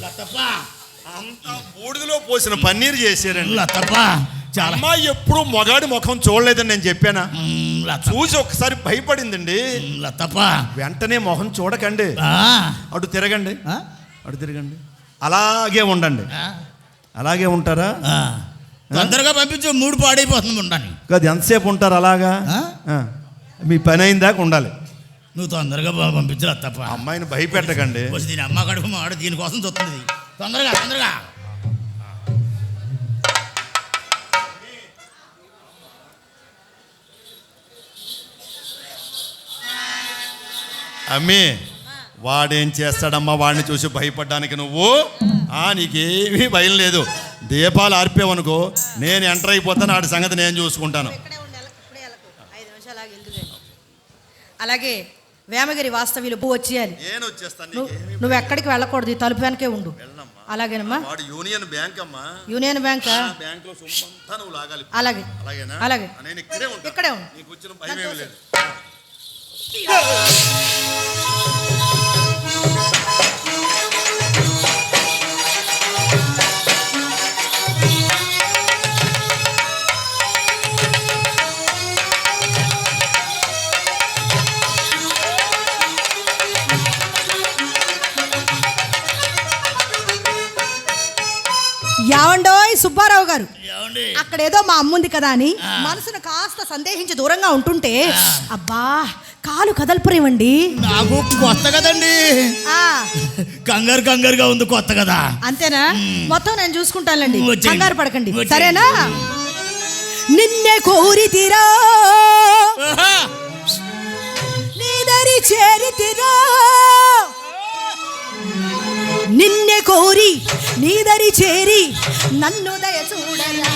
లతప్ప. అంత బూడిదలో పోసిన పన్నీర్ చేశారండి. లతప్ప చాలా. అమ్మాయి ఎప్పుడు మొగాడి ముఖం చూడలేదని నేను చెప్పానా? చూసి ఒకసారి భయపడిందండి. లతప్ప. వెంటనే మొహం చూడకండి. ఆ, అటు తిరగండి. ఆ, అటు తిరగండి. అలాగే ఉండండి. ఆ, అలాగే ఉంటారా? ఆ. తొందరగా పంపించు మూడు పాడైపోతుంది ఉండని కాదు ఎంతసేపు ఉంటారు అలాగా. మీ పని అయిన దాకా ఉండాలి. నువ్వు తొందరగా ప- పంపించు లతప్ప అమ్మాయిని భయపెట్టకండి. వచ్చి దీని అమ్మ కడుపు మాడు దీనికోసం చూస్తుంది. తొందరగా తొందరగా. అమ్మి వాడేం చేస్తాడమ్మా వాడిని చూసి భయపడ్డానికి నువ్వు? ఆ నీకేమీ భయం లేదు. దీపాలు ఆర్పేవనుకో నేను ఎంటర్ అయిపోతాను వాడి సంగతి నేను చూసుకుంటాను. అలాగే వేమగిరి వాస్తవ్యులు పువ్వు వచ్చేయాలి. నేను వచ్చేస్తాను నువ్వు ఎక్కడికి వెళ్ళకూడదు ఈ తలుపు వెనకే ఉండు. అలాగేనమ్మా? వాడు యూనియన్ బ్యాంక్ అమ్మా. యూనియన్ బ్యాంక్ బ్యాంక్లో సొమ్మంతా నువ్వు లాగాలి. అలాగే. అలాగేనా? అలాగే. నేను ఇక్కడే ఉంటాను ఇక్కడే ఉండు. నీకు వచ్చిన భయం ఏమీ లేదు. యావండోయ్ సుబ్బారావు గారు. అక్కడ ఏదో మా అమ్ముంది కదా అని. మనసును కాస్త సందేహించి దూరంగా ఉంటుంటే అబ్బా కాలు కదల్పురేమండి? నాకు కొత్త కదండి. ఆ. కంగారు కంగారుగా ఉంది కొత్త కదా. అంతేనా? మొత్తం నేను చూసుకుంటానులేండి. వచ్చేయండి. కంగారు పడకండి. సరేనా? నిన్నే కోరితిరా ఆహా! నీదరి చేరితిరా నిన్నే నీదరి చేరి నన్ను దయ చూడరా.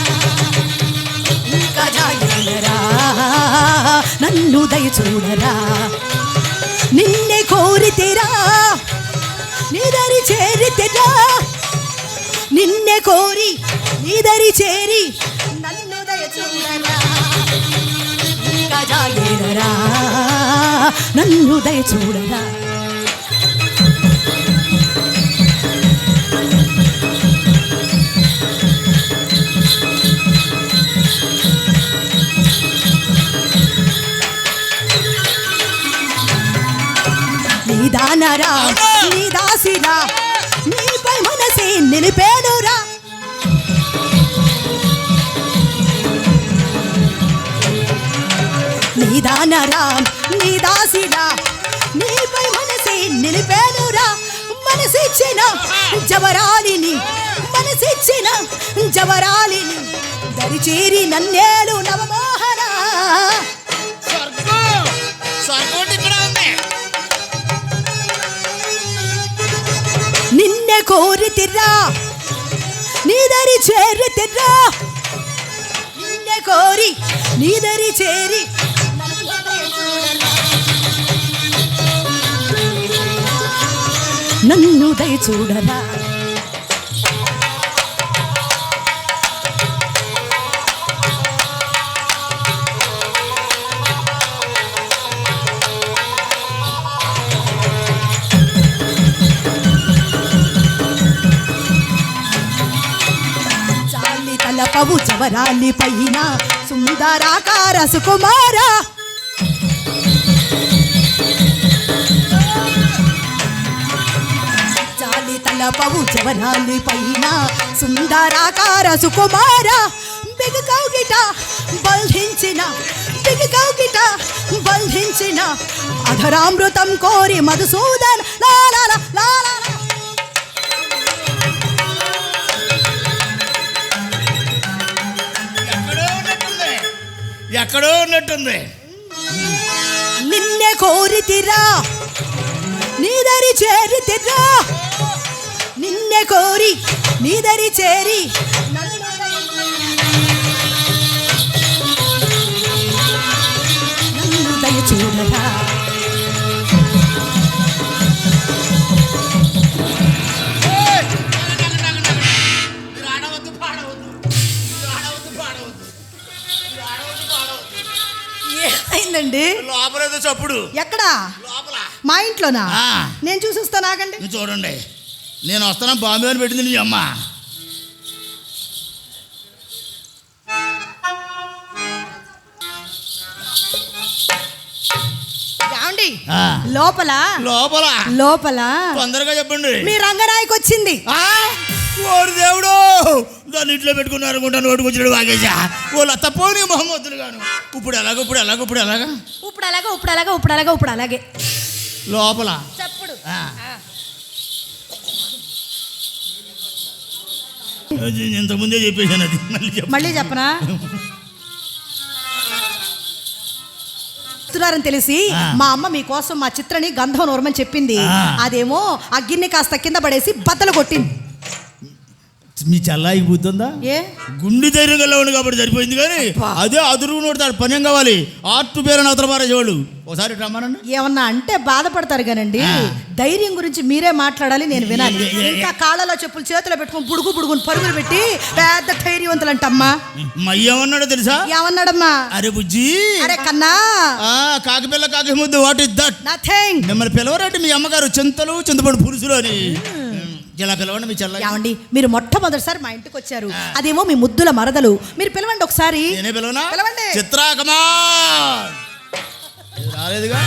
ఇంకా జాగ్రత్తరా నన్ను దయ చూడరా. నిన్నే కోరితేరా నీదరి చేరితేరా నిన్నే కోరి నీదరి చేరి నన్ను దయ చూడరా. ఇంకా జాగేరరా నన్ను దయ చూడరా. నీ దానరా నీ దాసిరా నీపై మనసే నిలిపేనురా. నీ దానరా నీ దాసిరా నీపై మనసే నిలిపేనురా. మనసిచ్చిన జవరాలిని మనసిచ్చిన జవరాలిని దరిచేరి నన్నేలు నవమోహన. స్వర్గం! స్వర్గం కోరి ఉంది నిన్నే కోరితిరా నీదరి చేరితిరా నిన్నే కోరి నీదరి చేరి. నన్ను దయ చూడరా. చాలి చవరాలి పైన. సుందరాకార సుకుమార. చాలి తలపవు చవరాలి పైన. సుందరాకార సుకుమార. బిగకౌగిట బంధించిన బిగకౌగిట బంధించిన అధరామృతం కోరి మధుసూదన్. లాల ఎక్కడో ఉన్నట్టుంది. నిన్నే కోరితిరా నీదరి చేరితిరా. నిన్నే కోరి నీదరి చేరి. నన్ను దయ చూడరా మీరు ఆడవద్దు పాడవద్దు. మీరు ఆడవద్దు పాడవద్దు. మీరు ఆడవద్దు వచ్చిందండి లోపలేదో చప్పుడు. ఎక్కడా? లోపల. మా ఇంట్లోనా. నేను చూసిస్తాను ఆగండి నువ్వు చూడండి. నేను వస్తాను? బాంబే అని పెట్టింది నీ అమ్మ. లోపల? లోపల. లోపల? తొందరగా చెప్పండి. మీ రంగరాయికి వచ్చింది దేవుడు! దాన్ని ఇంట్లో పెట్టుకున్నారు అనుకుంటాను నోటికి వచ్చినాడు వాగేశా. వాళ్ళు అత్తపోని మొహమ్మద్దులు గాను. ఇప్పుడు ఎలాగ ఇప్పుడు ఎలాగ ఇప్పుడు ఎలాగా? ఇప్పుడు అలాగా ఇప్పుడు అలాగా ఇప్పుడు అలాగా ఇప్పుడు అలాగే. లోపల? చెప్పుడు. ఆ. అది ఇంతకుముందే చెప్పేశాను అది. మళ్ళీ చెప్పు. మళ్ళీ చెప్పనా? తెలిసి ఆ. మా అమ్మ మీకోసం మా చిత్రని గంధం నూరమని చెప్పింది. ఆ. అదేమో ఆ గిన్నె కాస్త కింద పడేసి బద్దలు కొట్టింది. మీ చల్లాయికి బుద్ధుందా ఏ? గుండె ధైర్యం గల ఉంది కాబట్టి సరిపోయింది కానీ. అదే అదురు నోడతాడు పని ఏం కావాలి? ఆర్ట్ పేరు అవతల పారేసేవాళ్ళు ఒకసారి రమ్మనండి. ఏమన్నా అంటే బాధపడతారు కానండి. ధైర్యం గురించి మీరే మాట్లాడాలి నేను వినాలి. ఇంకా కాళ్ళలో చెప్పులు చేతిలో పెట్టుకుని బుడుగు బుడుగుని పరుగులు పెట్టి పెద్ద ధైర్యవంతులంటమ్మా. మయ్యేమన్నాడో తెలుసా? ఏమన్నాడమ్మా? అరే బుజ్జి. అరే కన్నా. ఆ కాకిపిల్ల కాకి ముద్దు వాట్ ఇస్ దట్ నథింగ్ మిమ్మల్ని పిలవరండి మీ అమ్మగారు చింతలు చింతపండు పురుషులు అని. ఇలా పిలవండి మీ చెల్ల ఏమండి? మీరు మొట్టమొదటిసారి మా ఇంటికి వచ్చారు. అదేమో మీ ముద్దుల మరదలు. మీరు పిలవండి ఒకసారి. నేనే పిలవనా? పిలవండి. చిత్రాకమా రాలేదుగా?